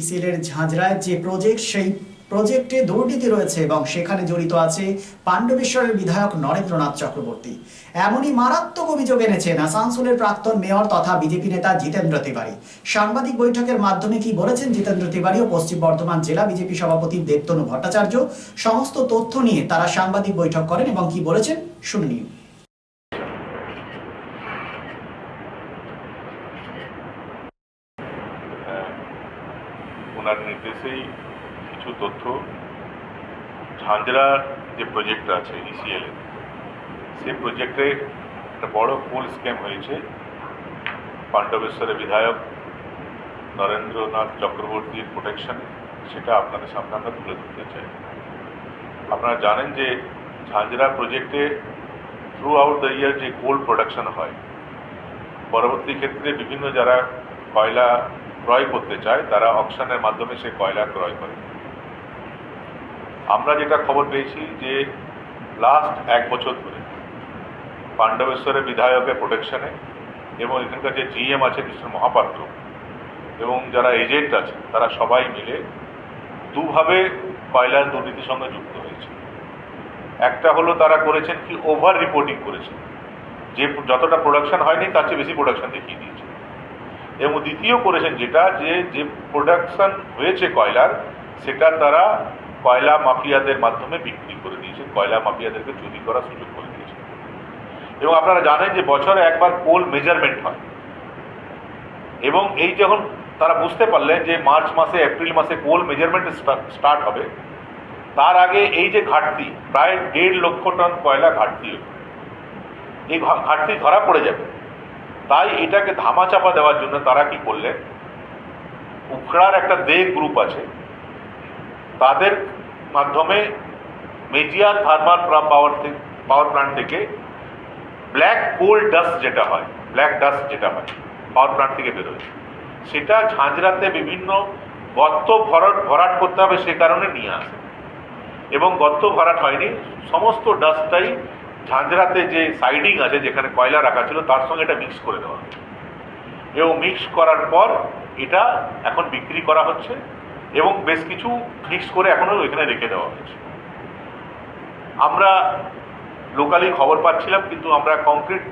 ইসিলের ঝাঁঝরায় যে প্রজেক্ট সেই প্রজেক্টে দুর্নীতি রয়েছে এবং সেখানে জড়িত আছে পাণ্ডবেশ্বরের বিধায়ক নরেন্দ্রনাথ চক্রবর্তী এমনই মারাত্মক অভিযোগ এনেছেন আসানসোলের প্রাক্তন মেয়র তথা বিজেপি নেতা জিতেন্দ্র তিওয়ারি সাংবাদিক বৈঠকের মাধ্যমে কি বলেছেন জিতেন্দ্র তিওয়ারি ও পশ্চিম বর্ধমান জেলা বিজেপি সভাপতি দেবতনু ভট্টাচার্য সমস্ত তথ্য নিয়ে তারা সাংবাদিক বৈঠক করেন এবং কি বলেছেন শুনে নিন আল্লাহর নির্দেশেই কিছু তথ্য ঝাঁঝরার যে প্রজেক্ট আছে ইসিএল e সেই প্রজেক্টে একটা বড় ফুল স্ক্যাম হয়েছে পাণ্ডবেশ্বরের বিধায়ক নরেন্দ্রনাথ চক্রবর্তীর প্রোটেকশন সেটা আপনাদের সামনে আমরা তুলে ধরতে চাই আপনারা জানেন যে ঝাঁঝরা প্রজেক্টে থ্রু আউট দ্য ইয়ার যে কোল প্রোডাকশন হয় পরবর্তী ক্ষেত্রে বিভিন্ন যারা কয়লা ক্রয় করতে চায় তারা অকশানের মাধ্যমে সে কয়লা ক্রয় করে আমরা যেটা খবর পেয়েছি যে লাস্ট এক বছর ধরে পাণ্ডবেশ্বরের বিধায়কের প্রোটেকশনে এবং এখানকার যে জিএম আছে কৃষ্ণ মহাপাত্র এবং যারা এজেন্ট আছে তারা সবাই মিলে দুভাবে কয়লার দুর্নীতির সঙ্গে যুক্ত হয়েছে একটা হলো তারা করেছেন কি ওভার রিপোর্টিং করেছেন যে যতটা প্রোডাকশন হয়নি তার চেয়ে বেশি প্রোডাকশন দেখিয়ে দিয়েছে এবং দ্বিতীয় করেছেন যেটা যে যে প্রোডাকশন হয়েছে কয়লার সেটা তারা কয়লা মাফিয়াদের মাধ্যমে বিক্রি করে দিয়েছে কয়লা মাফিয়াদেরকে চুরি করার সুযোগ করে দিয়েছে এবং আপনারা জানেন যে বছরে একবার কোল মেজারমেন্ট হয় এবং এই যখন তারা বুঝতে পারলেন যে মার্চ মাসে এপ্রিল মাসে কোল মেজারমেন্ট স্টার্ট হবে তার আগে এই যে ঘাটতি প্রায় দেড় লক্ষ টন কয়লা ঘাটতি এই ঘাটতি ধরা পড়ে যাবে তাই এটাকে ধামাচাপা দেওয়ার জন্য তারা কি করলেন উখড়ার একটা দে গ্রুপ আছে তাদের মাধ্যমে মেজিয়ার থার্মাল পাওয়ার পাওয়ার প্ল্যান্ট থেকে ব্ল্যাক কোল ডাস্ট যেটা হয় ব্ল্যাক ডাস্ট যেটা হয় পাওয়ার প্লান্ট থেকে বেরোয় সেটা ঝাঁঝরাতে বিভিন্ন গর্ত ভরাট ভরাট করতে হবে সে কারণে নিয়ে আসে এবং গর্ত ভরাট হয়নি সমস্ত ডাস্টটাই ঝাঁঝরাতে যে সাইডিং আছে যেখানে কয়লা রাখা ছিল তার সঙ্গে এটা মিক্স করে দেওয়া এবং মিক্স করার পর এটা এখন বিক্রি করা হচ্ছে এবং বেশ কিছু মিক্স করে এখনও এখানে রেখে দেওয়া হয়েছে আমরা লোকালি খবর পাচ্ছিলাম কিন্তু আমরা কংক্রিট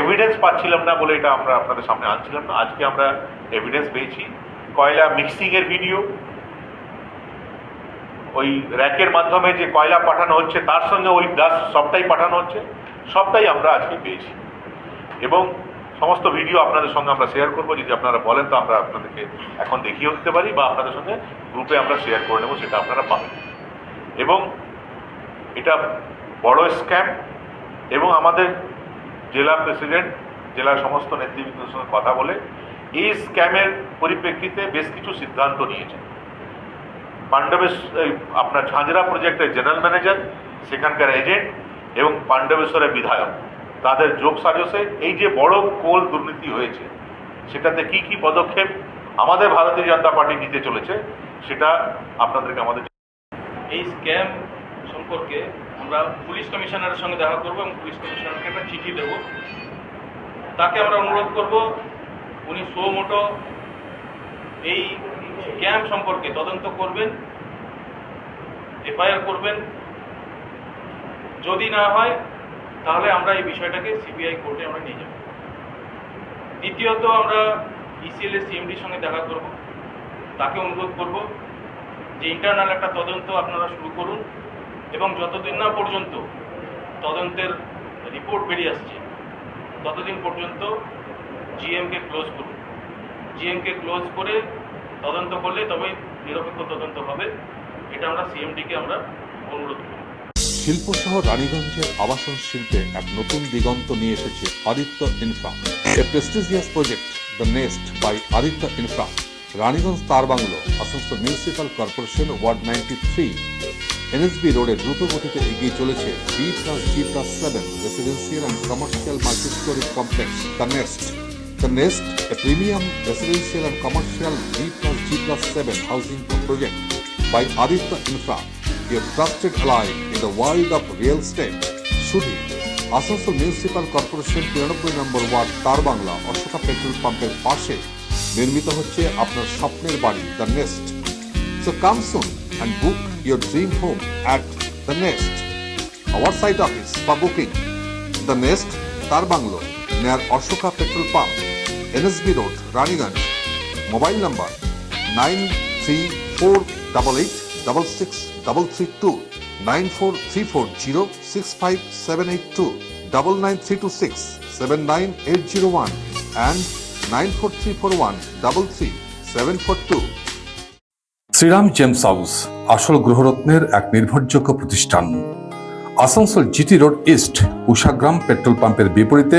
এভিডেন্স পাচ্ছিলাম না বলে এটা আমরা আপনাদের সামনে আনছিলাম না আজকে আমরা এভিডেন্স পেয়েছি কয়লা মিক্সিংয়ের ভিডিও ওই র্যাকের মাধ্যমে যে কয়লা পাঠানো হচ্ছে তার সঙ্গে ওই গ্যাস সবটাই পাঠানো হচ্ছে সবটাই আমরা আজকে পেয়েছি এবং সমস্ত ভিডিও আপনাদের সঙ্গে আমরা শেয়ার করবো যদি আপনারা বলেন তো আমরা আপনাদেরকে এখন দেখিয়ে দিতে পারি বা আপনাদের সঙ্গে গ্রুপে আমরা শেয়ার করে নেব সেটা আপনারা পাবেন এবং এটা বড় স্ক্যাম এবং আমাদের জেলা প্রেসিডেন্ট জেলার সমস্ত নেতৃবৃন্দের সঙ্গে কথা বলে এই স্ক্যামের পরিপ্রেক্ষিতে বেশ কিছু সিদ্ধান্ত নিয়েছেন পাণ্ডবেশ্বর আপনার ঝাঁঝরা প্রজেক্টের জেনারেল ম্যানেজার সেখানকার এজেন্ট এবং পাণ্ডবেশ্বরের বিধায়ক তাদের যোগ সাজসে এই যে বড় কোল দুর্নীতি হয়েছে সেটাতে কি কি পদক্ষেপ আমাদের ভারতীয় জনতা পার্টি নিতে চলেছে সেটা আপনাদেরকে আমাদের এই স্ক্যাম সম্পর্কে আমরা পুলিশ কমিশনারের সঙ্গে দেখা করব এবং পুলিশ কমিশনারকে একটা চিঠি দেব তাকে আমরা অনুরোধ করব উনি সো মোটো এই ক্যাম্প সম্পর্কে তদন্ত করবেন এফআইআর করবেন যদি না হয় তাহলে আমরা এই বিষয়টাকে সিবিআই কোর্টে আমরা নিয়ে যাব দ্বিতীয়ত আমরা ইসিএল এর সিএমডির সঙ্গে দেখা করব তাকে অনুরোধ করব যে ইন্টারনাল একটা তদন্ত আপনারা শুরু করুন এবং যতদিন না পর্যন্ত তদন্তের রিপোর্ট বেরিয়ে আসছে ততদিন পর্যন্ত জিএমকে ক্লোজ করুন জিএমকে ক্লোজ করে তদন্ত করলে তবেই নিরপেক্ষ তদন্ত হবে এটা আমরা সিএমডিকে আমরা অনুরোধ করি শিল্পসহ রানীগঞ্জের আবাসন শিল্পে এক নতুন দিগন্ত নিয়ে এসেছে Aditya Infra a prestigious project the Nest by Aditya Infra Raniganj Tar bungalow Asansol municipal corporation ward ninety three NSB রোডে দ্রুত গতিতে এগিয়ে চলেছে B plus G plus seven residential and commercial multistorey complex the Nest The Nest, a premium residential and commercial B plus G plus 7 housing project by Aditya Infra, a trusted ally in the world of real estate, Shudhi, Asansol municipal corporation তিরানব্বই number word তার Bangla Ashoka petrol পাম্পের পাশে নির্মিত হচ্ছে আপনার স্বপ্নের বাড়ি the Nest so come soon and book your dream home at the Nest our site office বা booking the Nest Tar bungalow near Ashoka petrol pump NSB road Raniganj mobile number nine three four double eight double six double three two nine four three four zero six five seven eight two double nine three two six seven nine eight zero one and nine four three four one double three seven four two Shriram gems house আসল গ্রহরত্নের এক নির্ভরযোগ্য প্রতিষ্ঠান Asansol GT road east Ushagram petrol পাম্পের বিপরীতে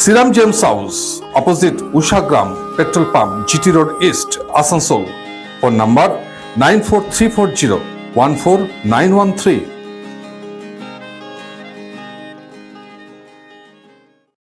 Sriram James House, opposite Ushagram Petrol Pump, GT Road East, Asansol. Phone number 94340 14913.